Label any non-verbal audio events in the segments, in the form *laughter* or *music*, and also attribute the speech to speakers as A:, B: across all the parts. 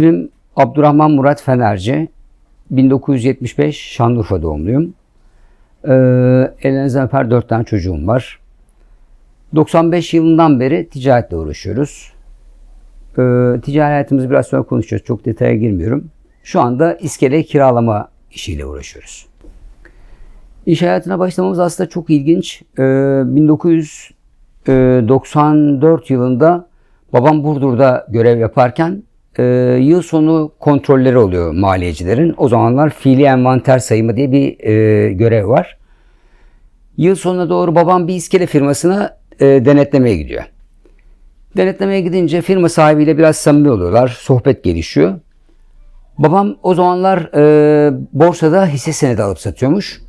A: İsmim Abdurrahman Murat Fenerci. 1975 Şanlıurfa doğumluyum. Ee, elinizden öper 4 tane çocuğum var. 95 yılından beri ticaretle uğraşıyoruz. Ee, ticari hayatımızı biraz sonra konuşacağız. Çok detaya girmiyorum. Şu anda iskele kiralama işiyle uğraşıyoruz. İş hayatına başlamamız aslında çok ilginç. Ee, 1994 yılında babam Burdur'da görev yaparken e, yıl sonu kontrolleri oluyor maliyecilerin. O zamanlar fiili envanter sayımı diye bir e, görev var. Yıl sonuna doğru babam bir iskele firmasına e, denetlemeye gidiyor. Denetlemeye gidince firma sahibiyle biraz samimi oluyorlar. Sohbet gelişiyor. Babam o zamanlar e, borsada hisse senedi alıp satıyormuş.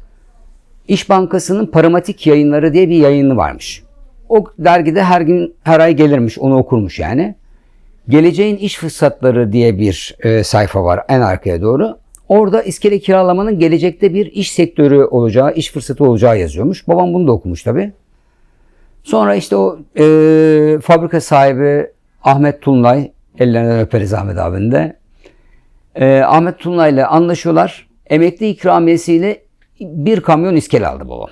A: İş Bankası'nın Paramatik Yayınları diye bir yayını varmış. O dergide her gün her ay gelirmiş, onu okurmuş yani. Geleceğin İş Fırsatları diye bir e, sayfa var en arkaya doğru. Orada iskele kiralamanın gelecekte bir iş sektörü olacağı, iş fırsatı olacağı yazıyormuş. Babam bunu da okumuş tabii. Sonra işte o e, fabrika sahibi Ahmet Tunlay, ellerinden öperiz Ahmet abinin de. E, Ahmet Tunlay ile anlaşıyorlar. Emekli ikramiyesiyle bir kamyon iskele aldı babam.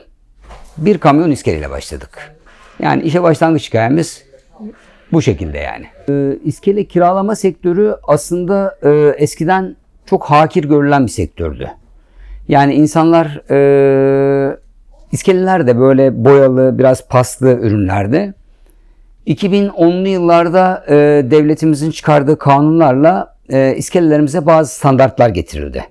A: Bir kamyon iskeleyle başladık. Yani işe başlangıç hikayemiz bu şekilde yani. E, iskele kiralama sektörü aslında e, eskiden çok hakir görülen bir sektördü. Yani insanlar e, iskeleler de böyle boyalı, biraz paslı ürünlerdi. 2010'lu yıllarda e, devletimizin çıkardığı kanunlarla e, iskelelerimize bazı standartlar getirildi.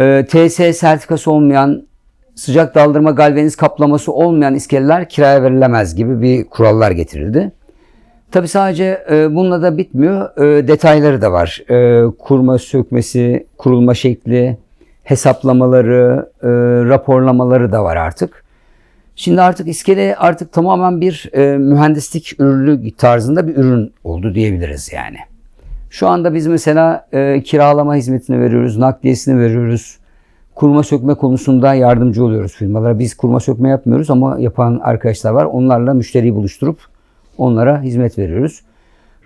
A: E, TS sertifikası olmayan, sıcak daldırma galvaniz kaplaması olmayan iskeleler kiraya verilemez gibi bir kurallar getirildi. Tabi sadece e, bununla da bitmiyor. E, detayları da var. E, kurma, sökmesi, kurulma şekli, hesaplamaları, e, raporlamaları da var artık. Şimdi artık iskele artık tamamen bir e, mühendislik ürünü tarzında bir ürün oldu diyebiliriz yani. Şu anda biz mesela e, kiralama hizmetini veriyoruz, nakliyesini veriyoruz. Kurma sökme konusunda yardımcı oluyoruz firmalara. Biz kurma sökme yapmıyoruz ama yapan arkadaşlar var. Onlarla müşteriyi buluşturup onlara hizmet veriyoruz.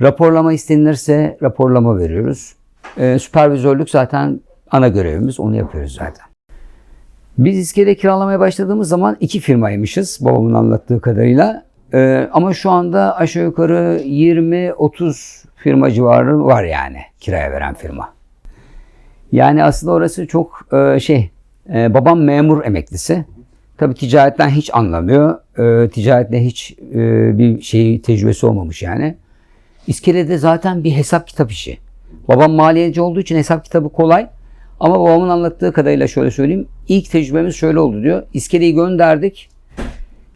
A: Raporlama istenilirse raporlama veriyoruz. E, süpervizörlük zaten ana görevimiz. Onu yapıyoruz zaten. Biz iskele kiralamaya başladığımız zaman iki firmaymışız babamın anlattığı kadarıyla. Ee, ama şu anda aşağı yukarı 20-30 firma civarı var yani kiraya veren firma. Yani aslında orası çok e, şey, e, babam memur emeklisi. Tabii ticaretten hiç anlamıyor. E, ticaretle hiç e, bir şey tecrübesi olmamış yani. İskelede zaten bir hesap kitap işi. Babam maliyeci olduğu için hesap kitabı kolay. Ama babamın anlattığı kadarıyla şöyle söyleyeyim. İlk tecrübemiz şöyle oldu diyor. İskeleyi gönderdik.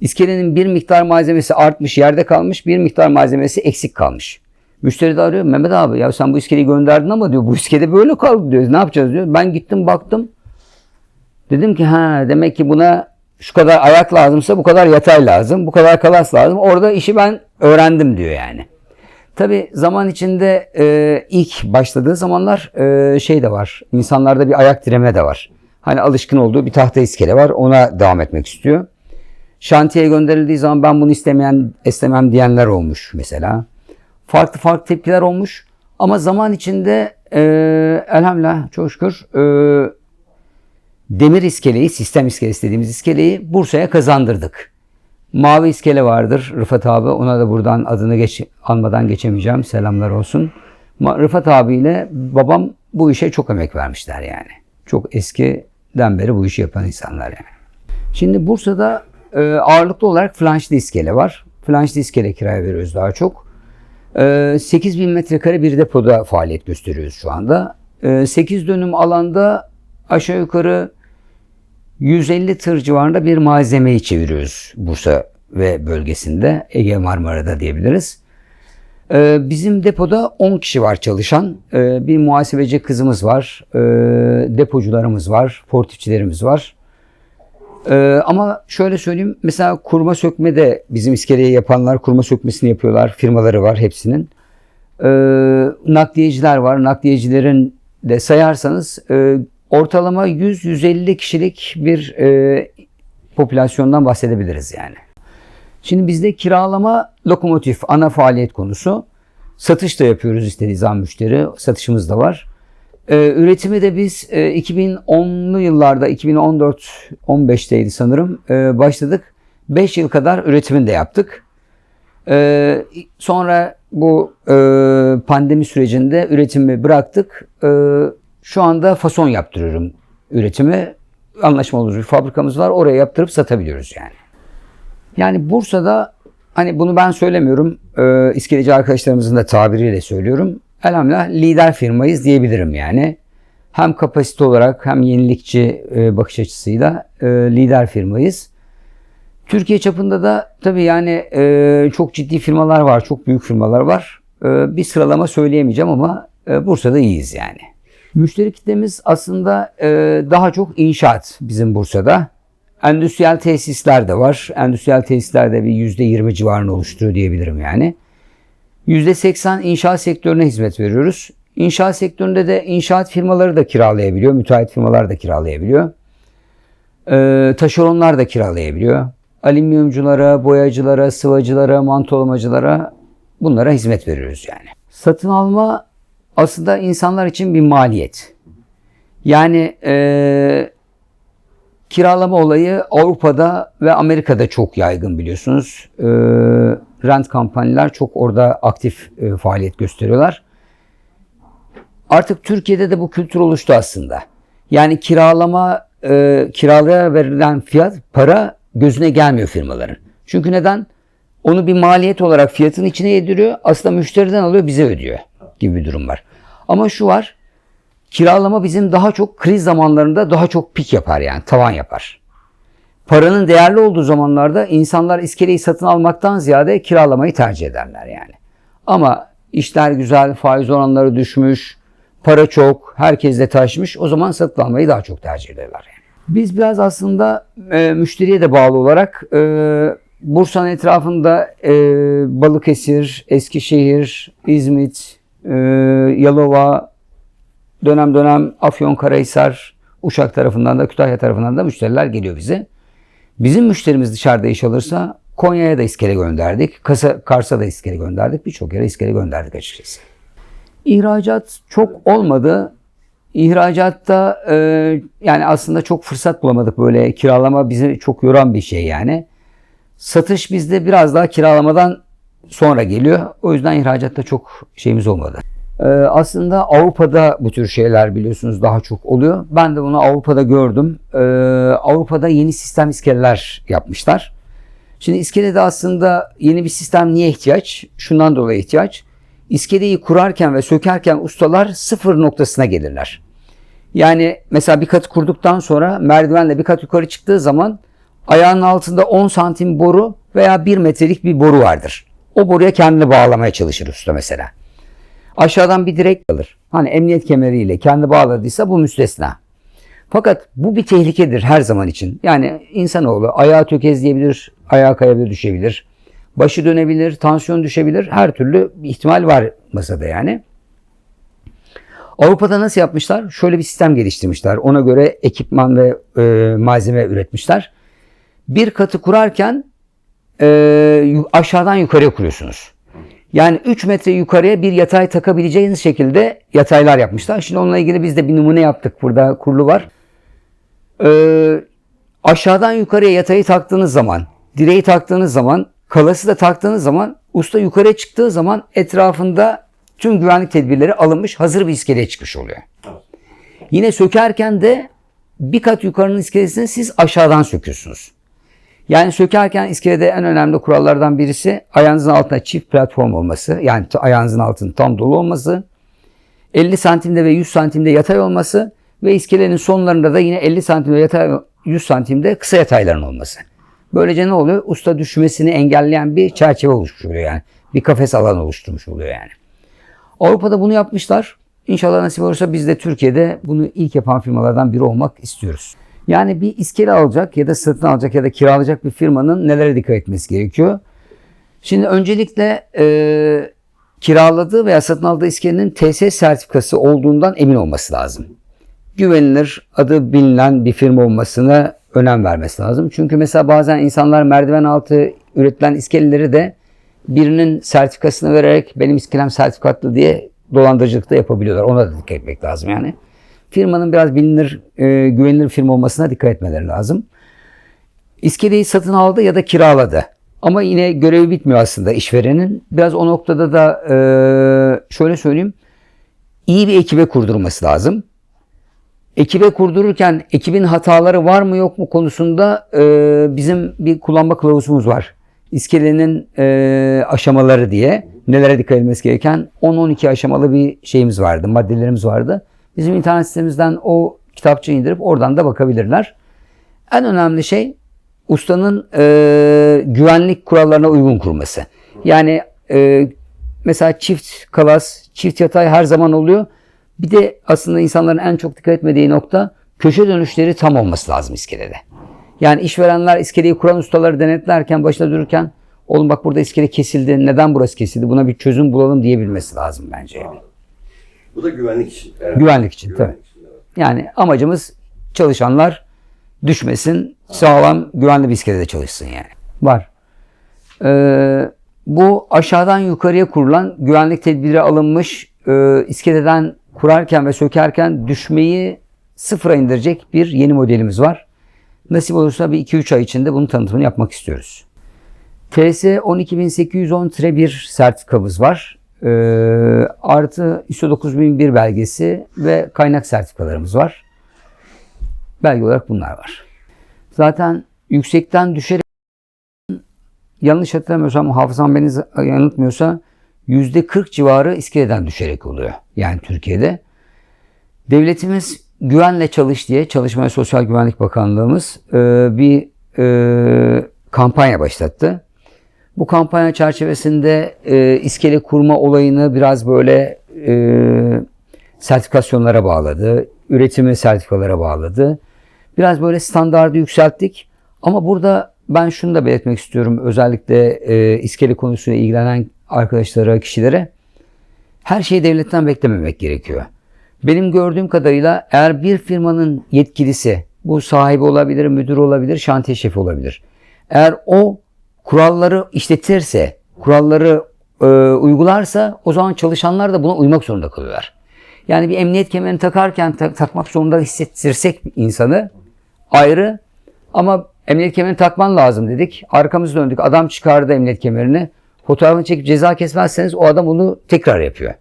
A: İskelenin bir miktar malzemesi artmış, yerde kalmış. Bir miktar malzemesi eksik kalmış. Müşteri de arıyor. Mehmet abi ya sen bu iskeleyi gönderdin ama diyor bu iskele böyle kaldı diyor. Ne yapacağız diyor. Ben gittim baktım. Dedim ki ha demek ki buna şu kadar ayak lazımsa bu kadar yatay lazım. Bu kadar kalas lazım. Orada işi ben öğrendim diyor yani. Tabi zaman içinde e, ilk başladığı zamanlar e, şey de var. İnsanlarda bir ayak direme de var. Hani alışkın olduğu bir tahta iskele var. Ona devam etmek istiyor. Şantiyeye gönderildiği zaman ben bunu istemeyen istemem diyenler olmuş mesela. Farklı farklı tepkiler olmuş. Ama zaman içinde e, elhamdülillah çok şükür e, demir iskeleyi, sistem iskelesi dediğimiz iskeleyi Bursa'ya kazandırdık. Mavi iskele vardır Rıfat abi. Ona da buradan adını geç, almadan geçemeyeceğim. Selamlar olsun. Rıfat abiyle babam bu işe çok emek vermişler yani. Çok eskiden beri bu işi yapan insanlar yani. Şimdi Bursa'da e, ağırlıklı olarak flanşlı iskele var. Flanşlı iskele kiraya veriyoruz daha çok. E, 8000 metrekare bir depoda faaliyet gösteriyoruz şu anda. E, 8 dönüm alanda aşağı yukarı 150 tır civarında bir malzemeyi çeviriyoruz Bursa ve bölgesinde. Ege Marmara'da diyebiliriz. Ee, bizim depoda 10 kişi var çalışan. Ee, bir muhasebeci kızımız var. Ee, depocularımız var. Portifçilerimiz var. Ama şöyle söyleyeyim. Mesela kurma sökme de bizim iskeleyi yapanlar kurma sökmesini yapıyorlar. Firmaları var hepsinin. Ee, nakliyeciler var. Nakliyecilerin de sayarsanız e, ortalama 100-150 kişilik bir e, popülasyondan bahsedebiliriz yani. Şimdi bizde kiralama lokomotif ana faaliyet konusu. Satış da yapıyoruz istediği zaman müşteri. Satışımız da var. Ee, üretimi de biz e, 2010'lu yıllarda 2014-15'teydi sanırım e, başladık. 5 yıl kadar üretimini de yaptık. Ee, sonra bu e, pandemi sürecinde üretimi bıraktık. E, şu anda fason yaptırıyorum üretimi. Anlaşmalı bir fabrikamız var. Oraya yaptırıp satabiliyoruz yani. Yani Bursa'da hani bunu ben söylemiyorum. E, iskeleci arkadaşlarımızın da tabiriyle söylüyorum. Elhamdülillah lider firmayız diyebilirim yani. Hem kapasite olarak hem yenilikçi e, bakış açısıyla e, lider firmayız. Türkiye çapında da tabii yani e, çok ciddi firmalar var, çok büyük firmalar var. E, bir sıralama söyleyemeyeceğim ama e, Bursa'da iyiyiz yani. Müşteri kitlemiz aslında e, daha çok inşaat bizim Bursa'da. Endüstriyel tesisler de var. Endüstriyel tesisler de bir %20 civarını oluşturuyor diyebilirim yani. %80 inşaat sektörüne hizmet veriyoruz. İnşaat sektöründe de inşaat firmaları da kiralayabiliyor, müteahhit firmalar da kiralayabiliyor. E, taşeronlar da kiralayabiliyor. Alüminyumculara, boyacılara, sıvacılara, mantolamacılara bunlara hizmet veriyoruz yani. Satın alma aslında insanlar için bir maliyet. Yani e, kiralama olayı Avrupa'da ve Amerika'da çok yaygın biliyorsunuz. E, rent kampanyalar çok orada aktif e, faaliyet gösteriyorlar. Artık Türkiye'de de bu kültür oluştu aslında. Yani kiralama, e, kiralaya verilen fiyat, para gözüne gelmiyor firmaların. Çünkü neden? Onu bir maliyet olarak fiyatın içine yediriyor. Aslında müşteriden alıyor bize ödüyor gibi bir durum var. Ama şu var. Kiralama bizim daha çok kriz zamanlarında daha çok pik yapar yani tavan yapar. Paranın değerli olduğu zamanlarda insanlar iskeleyi satın almaktan ziyade kiralamayı tercih ederler yani. Ama işler güzel, faiz oranları düşmüş, para çok, herkes de taşmış o zaman satın almayı daha çok tercih ederler. Yani. Biz biraz aslında e, müşteriye de bağlı olarak e, Bursa'nın etrafında e, Balıkesir, Eskişehir, İzmit, e, Yalova, dönem dönem Afyonkarahisar, Uşak tarafından da Kütahya tarafından da müşteriler geliyor bize. Bizim müşterimiz dışarıda iş alırsa Konya'ya da iskele gönderdik. Kasa, Kars'a da iskele gönderdik. Birçok yere iskele gönderdik açıkçası. İhracat çok olmadı. İhracatta e, yani aslında çok fırsat bulamadık böyle kiralama bizi çok yoran bir şey yani. Satış bizde biraz daha kiralamadan sonra geliyor. O yüzden ihracatta çok şeyimiz olmadı. Ee, aslında Avrupa'da bu tür şeyler biliyorsunuz daha çok oluyor. Ben de bunu Avrupa'da gördüm. Ee, Avrupa'da yeni sistem iskeleler yapmışlar. Şimdi iskelede aslında yeni bir sistem niye ihtiyaç? Şundan dolayı ihtiyaç. İskeleyi kurarken ve sökerken ustalar sıfır noktasına gelirler. Yani mesela bir kat kurduktan sonra merdivenle bir kat yukarı çıktığı zaman ayağının altında 10 santim boru veya 1 metrelik bir boru vardır. O boruya kendini bağlamaya çalışır usta mesela. Aşağıdan bir direk alır. Hani emniyet kemeriyle kendi bağladıysa bu müstesna. Fakat bu bir tehlikedir her zaman için. Yani insanoğlu ayağı tökezleyebilir, ayağa kayabilir, düşebilir. Başı dönebilir, tansiyon düşebilir. Her türlü ihtimal var masada yani. Avrupa'da nasıl yapmışlar? Şöyle bir sistem geliştirmişler. Ona göre ekipman ve e, malzeme üretmişler. Bir katı kurarken e, aşağıdan yukarıya kuruyorsunuz. Yani 3 metre yukarıya bir yatay takabileceğiniz şekilde yataylar yapmışlar. Şimdi onunla ilgili biz de bir numune yaptık. Burada kurulu var. Ee, aşağıdan yukarıya yatayı taktığınız zaman, direği taktığınız zaman, kalası da taktığınız zaman, usta yukarıya çıktığı zaman etrafında tüm güvenlik tedbirleri alınmış, hazır bir iskeleye çıkmış oluyor. Yine sökerken de bir kat yukarının iskelesini siz aşağıdan söküyorsunuz. Yani sökerken iskelede en önemli kurallardan birisi ayağınızın altında çift platform olması. Yani ayağınızın altının tam dolu olması. 50 santimde ve 100 santimde yatay olması ve iskelenin sonlarında da yine 50 santimde yatay 100 santimde kısa yatayların olması. Böylece ne oluyor? Usta düşmesini engelleyen bir çerçeve oluşmuş oluyor yani. Bir kafes alan oluşturmuş oluyor yani. Avrupa'da bunu yapmışlar. İnşallah nasip olursa biz de Türkiye'de bunu ilk yapan firmalardan biri olmak istiyoruz. Yani bir iskele alacak ya da satın alacak ya da kiralayacak bir firmanın nelere dikkat etmesi gerekiyor? Şimdi öncelikle e, kiraladığı veya satın aldığı iskelenin TS sertifikası olduğundan emin olması lazım. Güvenilir, adı bilinen bir firma olmasına önem vermesi lazım. Çünkü mesela bazen insanlar merdiven altı üretilen iskeleleri de birinin sertifikasını vererek benim iskelem sertifikatlı diye dolandırıcılık da yapabiliyorlar. Ona da dikkat etmek lazım yani. Firmanın biraz bilinir, e, güvenilir firma olmasına dikkat etmeleri lazım. İskeleyi satın aldı ya da kiraladı. Ama yine görevi bitmiyor aslında işverenin. Biraz o noktada da e, şöyle söyleyeyim. iyi bir ekibe kurdurması lazım. Ekibe kurdururken ekibin hataları var mı yok mu konusunda e, bizim bir kullanma kılavuzumuz var. İskelenin e, aşamaları diye nelere dikkat edilmesi gereken 10-12 aşamalı bir şeyimiz vardı, maddelerimiz vardı. Bizim internet sitemizden o kitapçığı indirip oradan da bakabilirler. En önemli şey ustanın e, güvenlik kurallarına uygun kurması. Yani e, mesela çift kalas, çift yatay her zaman oluyor. Bir de aslında insanların en çok dikkat etmediği nokta köşe dönüşleri tam olması lazım iskelede. Yani işverenler iskeleyi kuran ustaları denetlerken başında dururken oğlum bak burada iskele kesildi neden burası kesildi buna bir çözüm bulalım diyebilmesi lazım bence. Yani.
B: Bu da güvenlik için. herhalde.
A: Güvenlik için tabii.
B: Güvenlik için, evet.
A: Yani amacımız çalışanlar düşmesin, sağlam, güvenli bir iskelede çalışsın yani. Var. Ee, bu aşağıdan yukarıya kurulan güvenlik tedbiri alınmış e, iskeleden kurarken ve sökerken düşmeyi sıfıra indirecek bir yeni modelimiz var. Nasip olursa bir 2-3 ay içinde bunun tanıtımını yapmak istiyoruz. TS 12810-1 sertifikamız var. Ee, artı ISO 9001 belgesi ve kaynak sertifikalarımız var. Belge olarak bunlar var. Zaten yüksekten düşerek yanlış hatırlamıyorsam hafızam beni yanıltmıyorsa %40 civarı iskeleden düşerek oluyor. Yani Türkiye'de. Devletimiz güvenle çalış diye Çalışma ve Sosyal Güvenlik Bakanlığımız e, bir e, kampanya başlattı. Bu kampanya çerçevesinde e, iskele kurma olayını biraz böyle e, sertifikasyonlara bağladı. Üretimi sertifikalara bağladı. Biraz böyle standardı yükselttik. Ama burada ben şunu da belirtmek istiyorum. Özellikle e, iskele konusuyla ilgilenen arkadaşlara, kişilere. Her şeyi devletten beklememek gerekiyor. Benim gördüğüm kadarıyla eğer bir firmanın yetkilisi, bu sahibi olabilir, müdür olabilir, şantiye şefi olabilir. Eğer o kuralları işletirse, kuralları e, uygularsa o zaman çalışanlar da buna uymak zorunda kalıyorlar. Yani bir emniyet kemerini takarken ta- takmak zorunda hissettirsek insanı ayrı ama emniyet kemerini takman lazım dedik. Arkamızı döndük. Adam çıkardı emniyet kemerini. Fotoğrafını çekip ceza kesmezseniz o adam onu tekrar yapıyor.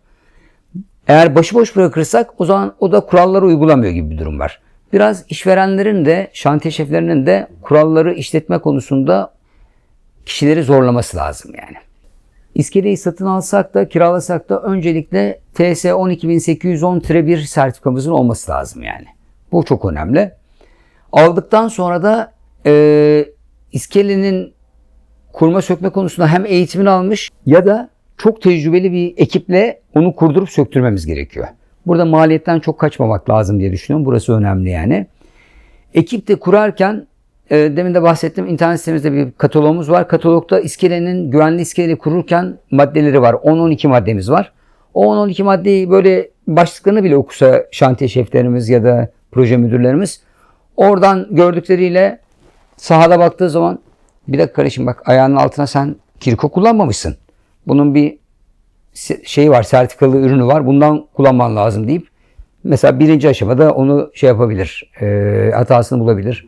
A: Eğer başıboş bırakırsak o zaman o da kuralları uygulamıyor gibi bir durum var. Biraz işverenlerin de şantiye şeflerinin de kuralları işletme konusunda kişileri zorlaması lazım yani. İskeleyi satın alsak da kiralasak da öncelikle TS 12810-1 sertifikamızın olması lazım yani. Bu çok önemli. Aldıktan sonra da e, iskelenin kurma sökme konusunda hem eğitimini almış ya da çok tecrübeli bir ekiple onu kurdurup söktürmemiz gerekiyor. Burada maliyetten çok kaçmamak lazım diye düşünüyorum. Burası önemli yani. Ekip de kurarken demin de bahsettim internet sitemizde bir katalogumuz var. Katalogda iskelenin güvenli iskeleyi kururken maddeleri var. 10-12 maddemiz var. O 10-12 maddeyi böyle başlıklarını bile okusa şantiye şeflerimiz ya da proje müdürlerimiz oradan gördükleriyle sahada baktığı zaman bir dakika kardeşim bak ayağının altına sen kirko kullanmamışsın. Bunun bir şeyi var, sertifikalı ürünü var. Bundan kullanman lazım deyip mesela birinci aşamada onu şey yapabilir, e, hatasını bulabilir.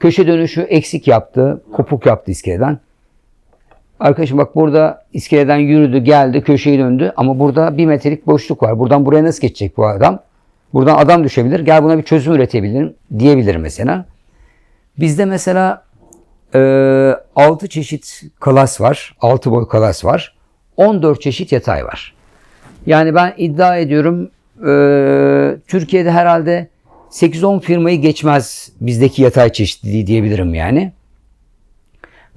A: Köşe dönüşü eksik yaptı, kopuk yaptı iskeleden. Arkadaşım bak burada iskeleden yürüdü, geldi, köşeyi döndü ama burada bir metrelik boşluk var. Buradan buraya nasıl geçecek bu adam? Buradan adam düşebilir. Gel buna bir çözüm üretebilirim diyebilir mesela. Bizde mesela e, 6 çeşit kalas var. 6 boy kalas var. 14 çeşit yatay var. Yani ben iddia ediyorum e, Türkiye'de herhalde 8-10 firmayı geçmez bizdeki yatay çeşitliliği diyebilirim yani.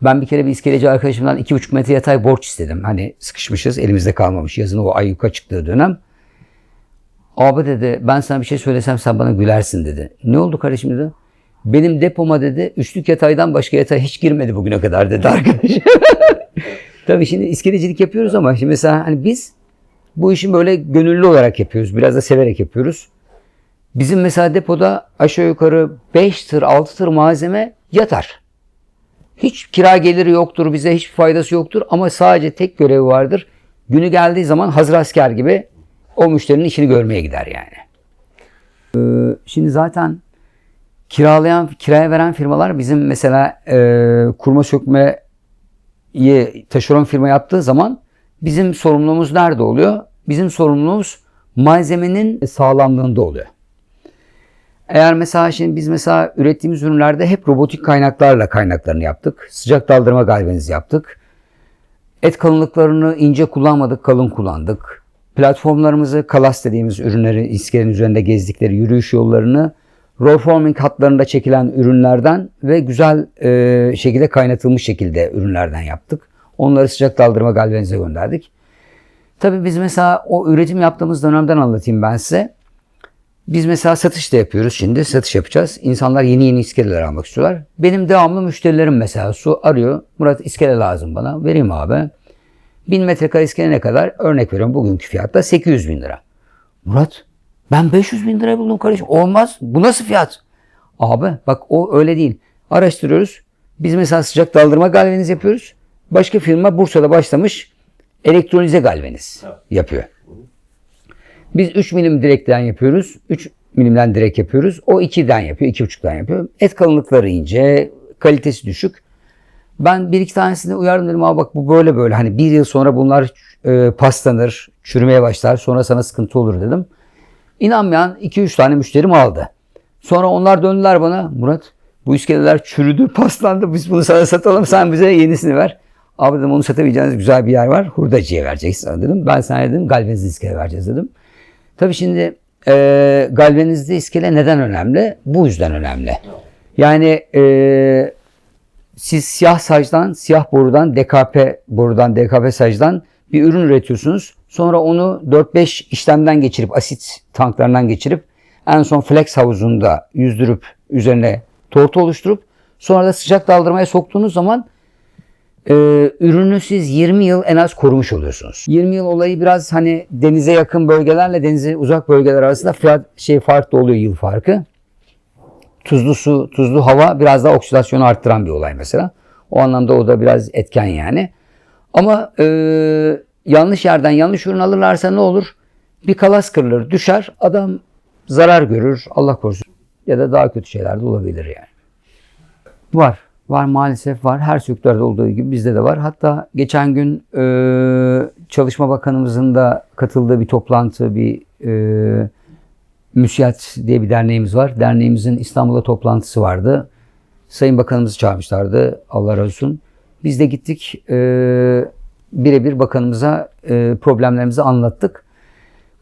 A: Ben bir kere bir iskeleci arkadaşımdan 2,5 metre yatay borç istedim. Hani sıkışmışız elimizde kalmamış yazın o ayyuka çıktığı dönem. Abi dedi ben sana bir şey söylesem sen bana gülersin dedi. Ne oldu kardeşim dedi. Benim depoma dedi üçlük yataydan başka yatay hiç girmedi bugüne kadar dedi arkadaş. *laughs* Tabii şimdi iskelecilik yapıyoruz ama şimdi mesela hani biz bu işi böyle gönüllü olarak yapıyoruz. Biraz da severek yapıyoruz. Bizim mesela depoda aşağı yukarı 5 tır 6 tır malzeme yatar. Hiç kira geliri yoktur bize, hiçbir faydası yoktur ama sadece tek görevi vardır. Günü geldiği zaman hazır asker gibi o müşterinin işini görmeye gider yani. Ee, şimdi zaten kiralayan, kiraya veren firmalar bizim mesela e, kurma sökmeyi taşeron firma yaptığı zaman bizim sorumluluğumuz nerede oluyor? Bizim sorumluluğumuz malzemenin sağlamlığında oluyor. Eğer mesela şimdi biz mesela ürettiğimiz ürünlerde hep robotik kaynaklarla kaynaklarını yaptık. Sıcak daldırma galvanizi yaptık. Et kalınlıklarını ince kullanmadık, kalın kullandık. Platformlarımızı kalas dediğimiz ürünleri iskelenin üzerinde gezdikleri yürüyüş yollarını roll forming hatlarında çekilen ürünlerden ve güzel e, şekilde kaynatılmış şekilde ürünlerden yaptık. Onları sıcak daldırma galvanize gönderdik. Tabii biz mesela o üretim yaptığımız dönemden anlatayım ben size. Biz mesela satış da yapıyoruz şimdi. Satış yapacağız. İnsanlar yeni yeni iskeleler almak istiyorlar. Benim devamlı müşterilerim mesela su arıyor. Murat iskele lazım bana. Vereyim abi. 1000 metrekare iskele ne kadar? Örnek veriyorum bugünkü fiyatta 800 bin lira. Murat ben 500 bin lira buldum kardeşim. Olmaz. Bu nasıl fiyat? Abi bak o öyle değil. Araştırıyoruz. Biz mesela sıcak daldırma galvaniz yapıyoruz. Başka firma Bursa'da başlamış elektrolize galvaniz yapıyor. Biz 3 milim direkten yapıyoruz. 3 milimden direk yapıyoruz. O 2'den yapıyor. 2,5'dan yapıyor. Et kalınlıkları ince. Kalitesi düşük. Ben bir iki tanesini uyardım dedim. Abi bak bu böyle böyle. Hani bir yıl sonra bunlar e, paslanır. Çürümeye başlar. Sonra sana sıkıntı olur dedim. İnanmayan 2-3 tane müşterim aldı. Sonra onlar döndüler bana. Murat bu iskeleler çürüdü, *laughs* paslandı. Biz bunu sana satalım. Sen bize yenisini ver. Abi dedim onu satabileceğiniz güzel bir yer var. Hurdacıya vereceksin dedim. Ben sana dedim galvanizli iskele vereceğiz dedim. Tabii şimdi e, galvanizli iskele neden önemli? Bu yüzden önemli. Yani e, siz siyah sacdan, siyah borudan, DKP borudan, DKP sacdan bir ürün üretiyorsunuz. Sonra onu 4-5 işlemden geçirip, asit tanklarından geçirip en son flex havuzunda yüzdürüp üzerine tortu oluşturup sonra da sıcak daldırmaya soktuğunuz zaman e, ürünü siz 20 yıl en az korumuş oluyorsunuz. 20 yıl olayı biraz hani denize yakın bölgelerle denize uzak bölgeler arasında fiyat şey farklı oluyor yıl farkı. Tuzlu su, tuzlu hava biraz daha oksidasyonu arttıran bir olay mesela. O anlamda o da biraz etken yani. Ama e, yanlış yerden yanlış ürün alırlarsa ne olur? Bir kalas kırılır, düşer, adam zarar görür, Allah korusun. Ya da daha kötü şeyler de olabilir yani. Var. Var maalesef var. Her sektörde olduğu gibi bizde de var. Hatta geçen gün e, Çalışma Bakanımızın da katıldığı bir toplantı, bir e, Müsiyat diye bir derneğimiz var. Derneğimizin İstanbul'da toplantısı vardı. Sayın Bakanımızı çağırmışlardı. Allah razı olsun. Biz de gittik. E, birebir bakanımıza e, problemlerimizi anlattık.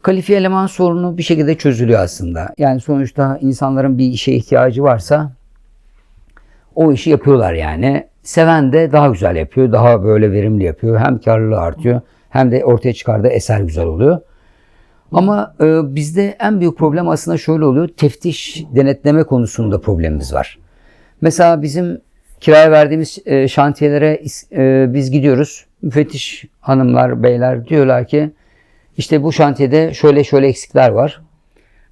A: Kalifiye eleman sorunu bir şekilde çözülüyor aslında. Yani sonuçta insanların bir işe ihtiyacı varsa o işi yapıyorlar yani. Seven de daha güzel yapıyor, daha böyle verimli yapıyor. Hem karlılığı artıyor hem de ortaya çıkardığı eser güzel oluyor. Ama e, bizde en büyük problem aslında şöyle oluyor. Teftiş, denetleme konusunda problemimiz var. Mesela bizim kiraya verdiğimiz e, şantiyelere e, biz gidiyoruz. Müfettiş hanımlar, beyler diyorlar ki işte bu şantiyede şöyle şöyle eksikler var.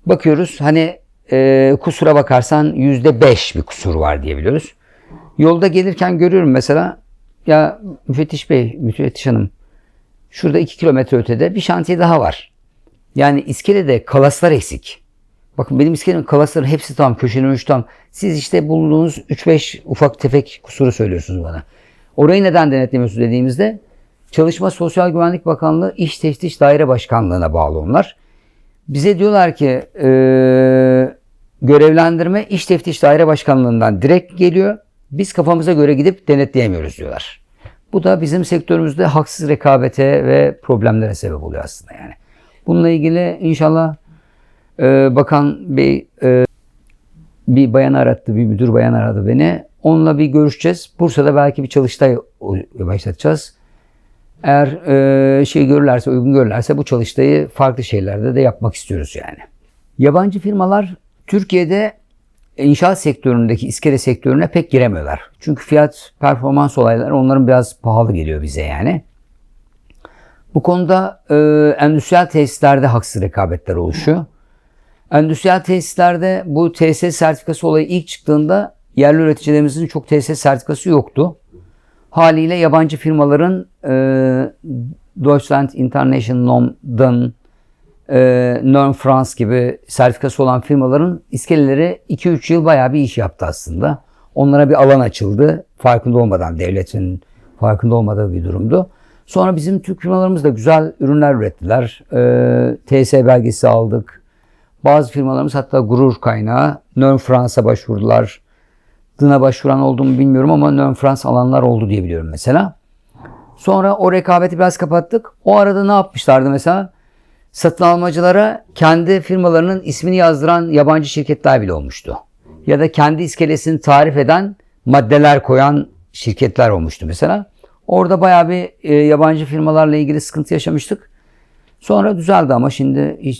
A: Bakıyoruz hani e, kusura bakarsan yüzde beş bir kusur var diyebiliyoruz. Yolda gelirken görüyorum mesela ya müfettiş bey, müfettiş hanım şurada iki kilometre ötede bir şantiye daha var. Yani iskelede kalaslar eksik. Bakın benim iskelemin kalasların hepsi tam, köşenin üç tam. Siz işte bulduğunuz 3-5 ufak tefek kusuru söylüyorsunuz bana. Orayı neden denetlemiyorsunuz dediğimizde Çalışma Sosyal Güvenlik Bakanlığı İş Teftiş Daire Başkanlığı'na bağlı onlar. Bize diyorlar ki e, görevlendirme İş Teftiş Daire Başkanlığı'ndan direkt geliyor. Biz kafamıza göre gidip denetleyemiyoruz diyorlar. Bu da bizim sektörümüzde haksız rekabete ve problemlere sebep oluyor aslında yani. Bununla ilgili inşallah e, Bakan Bey e, bir bayan arattı, bir müdür bayan aradı beni. Onunla bir görüşeceğiz. Bursa'da belki bir çalıştay başlatacağız. Eğer e, şey görürlerse, uygun görürlerse bu çalıştayı farklı şeylerde de yapmak istiyoruz yani. Yabancı firmalar Türkiye'de inşaat sektöründeki iskele sektörüne pek giremiyorlar. Çünkü fiyat performans olayları onların biraz pahalı geliyor bize yani. Bu konuda e, endüstriyel tesislerde haksız rekabetler oluşuyor. Endüstriyel tesislerde bu TSS sertifikası olayı ilk çıktığında yerli üreticilerimizin çok TS sertifikası yoktu. Haliyle yabancı firmaların e, Deutschland International Norm'dan e, Norm France gibi sertifikası olan firmaların iskeleleri 2-3 yıl bayağı bir iş yaptı aslında. Onlara bir alan açıldı. Farkında olmadan devletin farkında olmadığı bir durumdu. Sonra bizim Türk firmalarımız da güzel ürünler ürettiler. E, TS belgesi aldık. Bazı firmalarımız hatta gurur kaynağı. Norm France'a başvurdular. DIN'a başvuran oldu mu bilmiyorum ama Norm France alanlar oldu diye biliyorum mesela. Sonra o rekabeti biraz kapattık. O arada ne yapmışlardı mesela? Satın almacılara kendi firmalarının ismini yazdıran yabancı şirketler bile olmuştu. Ya da kendi iskelesini tarif eden maddeler koyan şirketler olmuştu mesela. Orada bayağı bir e, yabancı firmalarla ilgili sıkıntı yaşamıştık. Sonra düzeldi ama şimdi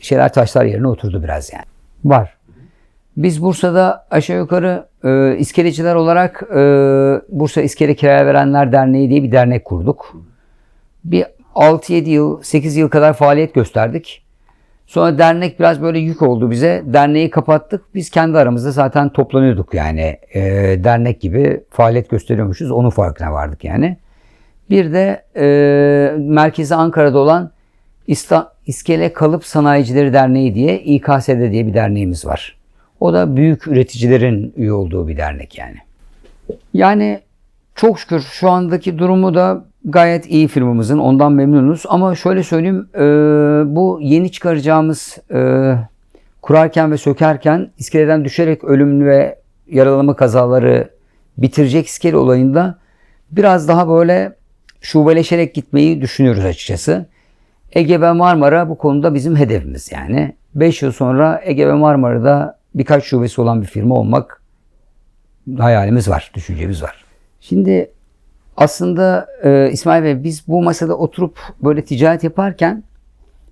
A: şeyler taşlar yerine oturdu biraz yani. Var. Biz Bursa'da aşağı yukarı e, iskeleciler olarak e, Bursa İskele Kiraya Verenler Derneği diye bir dernek kurduk. Bir 6-7 yıl, 8 yıl kadar faaliyet gösterdik. Sonra dernek biraz böyle yük oldu bize. Derneği kapattık. Biz kendi aramızda zaten toplanıyorduk yani. E, dernek gibi faaliyet gösteriyormuşuz. Onun farkına vardık yani. Bir de e, merkezi Ankara'da olan İsta, İskele Kalıp Sanayicileri Derneği diye İKSD diye bir derneğimiz var. O da büyük üreticilerin üye olduğu bir dernek yani. Yani çok şükür şu andaki durumu da gayet iyi firmamızın. Ondan memnunuz. Ama şöyle söyleyeyim e, bu yeni çıkaracağımız e, kurarken ve sökerken iskeleden düşerek ölüm ve yaralama kazaları bitirecek iskele olayında biraz daha böyle şubeleşerek gitmeyi düşünüyoruz açıkçası. Ege ve Marmara bu konuda bizim hedefimiz yani. 5 yıl sonra Ege ve Marmara'da birkaç şubesi olan bir firma olmak hayalimiz var, düşüncemiz var. Şimdi aslında e, İsmail Bey biz bu masada oturup böyle ticaret yaparken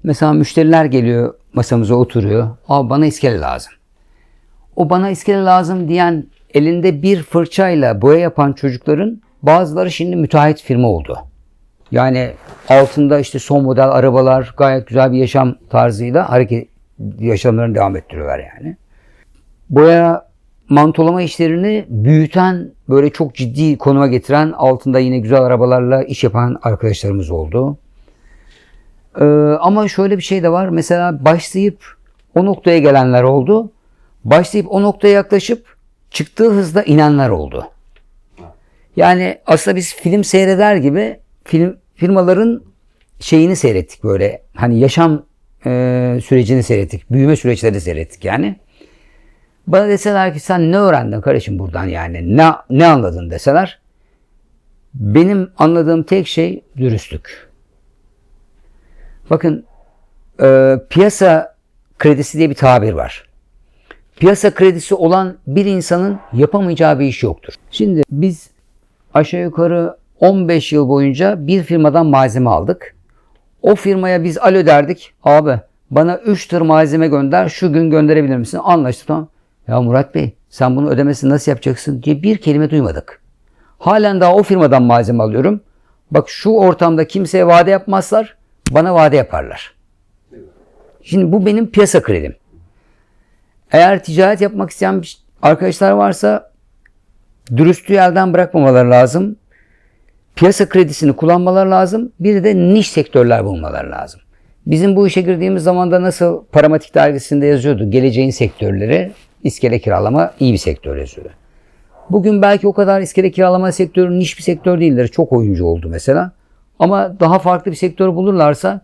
A: mesela müşteriler geliyor masamıza oturuyor. Abi bana iskele lazım. O bana iskele lazım diyen elinde bir fırçayla boya yapan çocukların bazıları şimdi müteahhit firma oldu. Yani altında işte son model arabalar gayet güzel bir yaşam tarzıyla hareket yaşamlarını devam ettiriyorlar yani. Boya mantolama işlerini büyüten böyle çok ciddi konuma getiren altında yine güzel arabalarla iş yapan arkadaşlarımız oldu. Ee, ama şöyle bir şey de var. Mesela başlayıp o noktaya gelenler oldu. Başlayıp o noktaya yaklaşıp çıktığı hızda inenler oldu. Yani aslında biz film seyreder gibi film firmaların şeyini seyrettik böyle. Hani yaşam e, sürecini seyrettik. Büyüme süreçlerini seyrettik yani. Bana deseler ki sen ne öğrendin kardeşim buradan yani ne, ne anladın deseler. Benim anladığım tek şey dürüstlük. Bakın e, piyasa kredisi diye bir tabir var. Piyasa kredisi olan bir insanın yapamayacağı bir iş yoktur. Şimdi biz aşağı yukarı 15 yıl boyunca bir firmadan malzeme aldık. O firmaya biz alo derdik. Abi bana 3 tır malzeme gönder şu gün gönderebilir misin? Anlaştık tamam. Ya Murat Bey sen bunu ödemesini nasıl yapacaksın diye bir kelime duymadık. Halen daha o firmadan malzeme alıyorum. Bak şu ortamda kimseye vade yapmazlar. Bana vade yaparlar. Şimdi bu benim piyasa kredim. Eğer ticaret yapmak isteyen arkadaşlar varsa dürüstlüğü elden bırakmamaları lazım. Piyasa kredisini kullanmaları lazım. Bir de niş sektörler bulmaları lazım. Bizim bu işe girdiğimiz zaman da nasıl Paramatik dergisinde yazıyordu. Geleceğin sektörleri iskele kiralama iyi bir sektör yazıyordu. Bugün belki o kadar iskele kiralama sektörü niş bir sektör değildir. Çok oyuncu oldu mesela. Ama daha farklı bir sektör bulurlarsa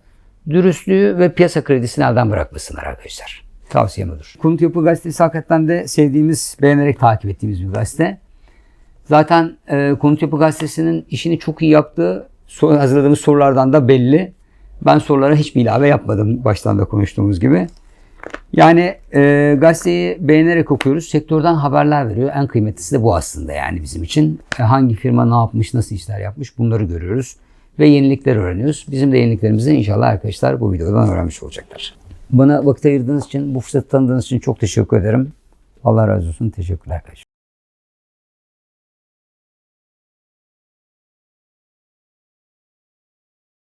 A: dürüstlüğü ve piyasa kredisini elden bırakmasınlar arkadaşlar. Tavsiyem odur. Konut Yapı Gazetesi hakikaten de sevdiğimiz, beğenerek takip ettiğimiz bir gazete. Zaten e, Konut Yapı Gazetesi'nin işini çok iyi yaptığı hazırladığımız sorulardan da belli. Ben sorulara hiçbir ilave yapmadım baştan da konuştuğumuz gibi. Yani e, gazeteyi beğenerek okuyoruz. Sektörden haberler veriyor. En kıymetlisi de bu aslında yani bizim için. E, hangi firma ne yapmış, nasıl işler yapmış bunları görüyoruz. Ve yenilikler öğreniyoruz. Bizim de yeniliklerimizi inşallah arkadaşlar bu videodan öğrenmiş olacaklar. Bana vakit ayırdığınız için, bu fırsatı tanıdığınız için çok teşekkür ederim. Allah razı olsun. Teşekkürler arkadaşlar.